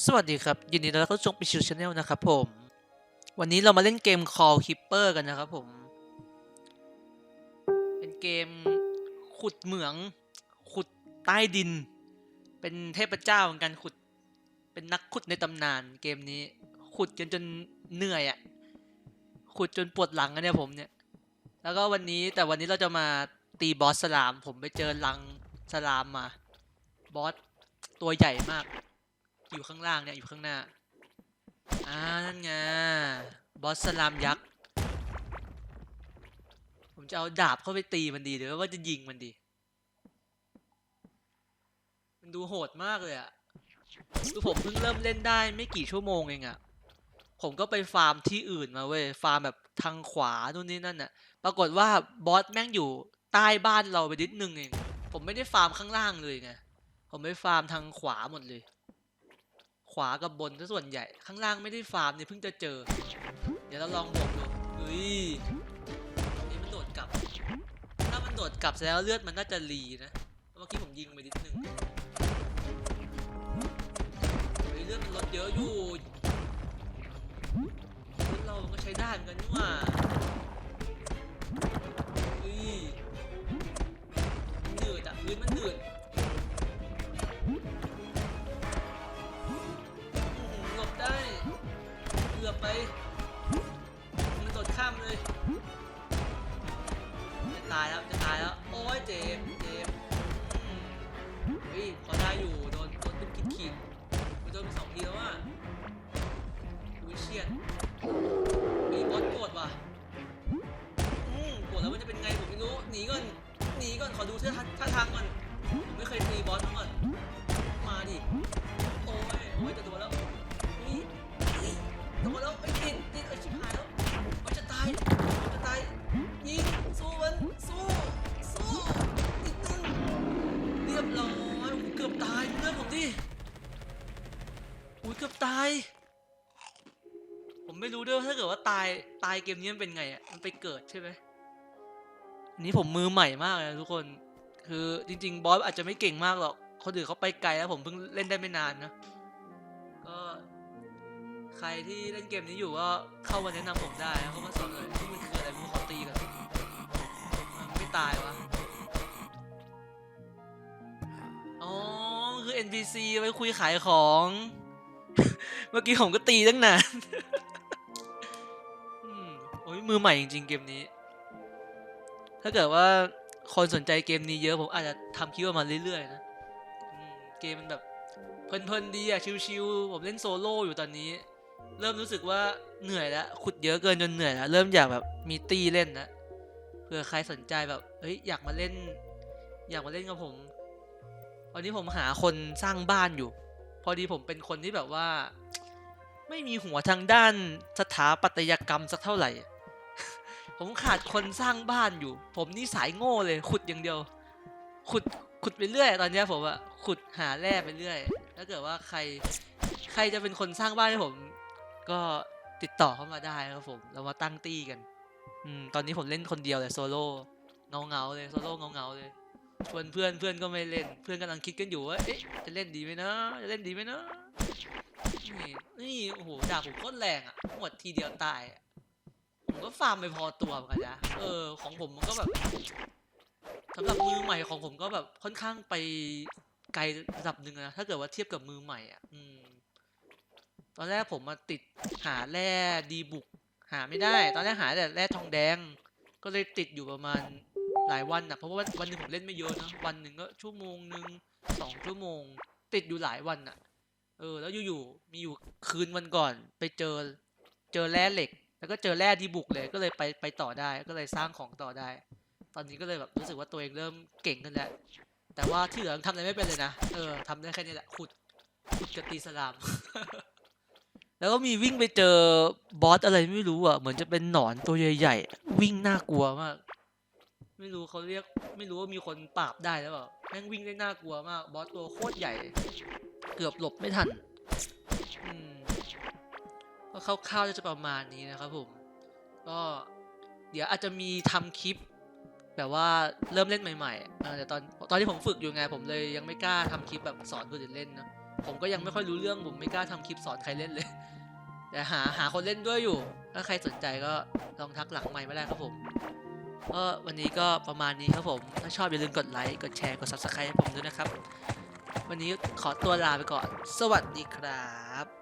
สวัสดีครับ ยินดีต้อนรับเข้าสู่ปิชิวชาแนลนะครับผม วันนี้เรามาเล่นเกม Call Keeper กันนะครับผม เป็นเกมขุดเหมือง ขุดใต้ดิน เป็นเทพเจ้าเหมือนกันขุด เป็นนักขุดในตำนานเกมนี้ ขุดจนจนเหนื่อยอะ่ะ ขุดจนปวดหลังอะเนี่ยผมเนี่ย แล้วก็วันนี้แต่วันนี้เราจะมาตีบอสสลาม ผมไปเจอลังสลามมา บอสตัวใหญ่มาก อยู่ข้างล่างเนี่ยอยู่ข้างหน้าอ่านั่นไงบอสสลามยักษ์ผมจะเอาดาบเข้าไปตีมันดีหรือว่าจะยิงมันดี มันดูโหดมากเลยอะคือผมเพิ่งเริ่มเล่นได้ไม่กี่ชั่วโมงเองอะผมก็ไปฟาร์มที่อื่นมาเว้ยฟาร์มแบบทางขวานู่นนี่นั่นน่ะ ปรากฏว่าบอสแม่งอยู่ใต้บ้านเราไปนิดนึงเอง ผมไม่ได้ฟาร์มข้างล่างเลยไง ผมไปฟาร์มทางขวาหมดเลย ขวากับบนซะส่วนใหญ่ข้างล่างไม่ได้ฟาร์มเนี่ยเพิ่งจะเจอ เดี๋ยวเราลองบวกดูเฮ้ยนนี้มันโดดกลับ ถ้ามันโดดกลับแสดงว่าเลือดมันน่าจะรีนะเมื่อกี้ผมยิงไปนิดนึงเฮ้ยเลือดมันลดเยอะอยู่เรามันก็ใช้ได้เหมือนกันนี่ว่า นีก่อท่าทางก่อนผมไม่เคยตีบอสมาก่อน มาดิ โอ้ย โอ้ยจะโดนแล้วนี่นี่โดนแล้วไอ้ติดติดไอ้ชิบหายแล้วโอ้ยจะตายจะตาย ยิง สู้มัน สู้ สู้ ติดตึงเรียบร้อยโอ้โหเกือบตายเพื่อนผมดิอุ้ยเกือบตาย ผมไม่รู้ด้วยถ้าเกิดว่าตาย ตายเกมนี้มันเป็นไงอะ มันไปเกิดใช่ไหมอันนี้ผมมือใหม่มากเลยทุกคน คือจริง ๆ บอสอาจจะไม่เก่งมากหรอกคนอื่นเขาไปไกลแล้วผมเพิ่งเล่นได้ไม่นานนะ ก็ใครที่เล่นเกมนี้อยู่ก็เข้ามาแนะนำผมได้เข้ามาสอนเลยนี่มันคืออะไรมึงขอตีกันมันไม่ตายวะอ๋อคือ NPC ไว้คุยขายของ เมื่อกี้ผมก็ตีตั้งนานอืมโอ้ยมือใหม่จริงๆเกมนี้ ถ้าเกิดว่า คนสนใจเกมนี้เยอะผมอาจจะทำคลิปออกมาเรื่อยๆนะเกมมันแบบเพลินๆดีอะชิวๆผมเล่นโซโล่อยู่ตอนนี้ เริ่มรู้สึกว่าเหนื่อยแล้วขุดเยอะเกินจนเหนื่อยแล้วเริ่มอยากแบบมีตีเล่นนะเผื่อใครสนใจแบบเฮ้ยอยากมาเล่น อยากมาเล่นกับผมตอนนี้ผมหาคนสร้างบ้านอยู่ พอดีผมเป็นคนที่แบบว่า ไม่มีหัวทางด้านสถาปัตยกรรมสักเท่าไหร่ ผมขาดคนสร้างบ้านอยู่ ผมนี่สายโง่เลย ขุดอย่างเดียว ขุดขุดไปเรื่อย ตอนเนี้ยผมอะขุดหาแร่ไปเรื่อยถ้าเกิดว่าใครใครจะเป็นคนสร้างบ้านให้ผม ก็ติดต่อเข้ามาได้ครับผม เรามาตั้งตี้กัน อืมตอนนี้ผมเล่นคนเดียวเลยโซโล่เงาเงาเลยโซโล่เงาเงาเลยชวนเพื่อนเพื่อนก็ไม่เล่น เพื่อนกำลังคิดกันอยู่ว่าเอ๊ะจะเล่นดีไหมนะจะเล่นดีไหมนะนี่นี่โอ้โหดาบผมโคตรแรงอะหมดทีเดียวตายอะ ผมก็ฟาร์มไปพอตัวเหมือนกันนะเออ ของผมมันก็แบบสำหรับมือใหม่ของผมก็แบบค่อนข้างไปไกลระดับหนึ่งนะถ้าเกิดว่าเทียบกับมือใหม่อะอืมตอนแรกผมมาติดหาแร่ดีบุก หาไม่ได้ ตอนแรกหาแต่แร่ทองแดง ก็เลยติดอยู่ประมาณหลายวันอะเพราะว่าวันหนึ่งผมเล่นไม่เยอะนะวันหนึ่งก็ชั่วโมงหนึ่งสองชั่วโมง ติดอยู่หลายวันอะ เออ แล้วอยู่ๆมีอยู่คืนวันก่อน ไปเจอ เจอแร่เหล็ก แล้วก็เจอแร่ดีบุกเลยก็เลยไปไปต่อได้ก็เลยสร้างของต่อได้ ตอนนี้ก็เลยแบบรู้สึกว่าตัวเองเริ่มเก่งขึ้นแล้ว แต่ว่าที่เหลือทำอะไรไม่เป็นเลยนะเออทำได้แค่นี้แหละขุดขุดกบตีสลาม แล้วก็มีวิ่งไปเจอบอสอะไรไม่รู้อะเหมือนจะเป็นหนอนตัวใหญ่ๆวิ่งน่ากลัวมาก ไม่รู้เขาเรียก ไม่รู้ว่ามีคนปราบได้หรือเปล่าแม่งวิ่งได้น่ากลัวมาก บอสตัวโคตรใหญ่ เกือบหลบไม่ทัน ก็คร่าวๆจะประมาณนี้นะครับผม ก็เดี๋ยวอาจจะมีทำคลิป แบบว่าเริ่มเล่นใหม่ๆเออแต่ตอนตอนที่ผมฝึกอยู่ไง ผมเลยยังไม่กล้าทำคลิปแบบสอนคนอื่นเล่นเนะผมก็ยังไม่ค่อยรู้เรื่องผมไม่กล้าทำคลิปสอนใครเล่นเลย แต่หาหาคนเล่นด้วยอยู่ ถ้าใครสนใจก็ลองทักหลังใหม่มาได้ครับผมก็วันนี้ก็ประมาณนี้ครับผม ถ้าชอบอย่าลืมกดไลค์กดแชร์กด subscribe ให้ผมด้วยนะครับ วันนี้ขอตัวลาไปก่อน สวัสดีครับ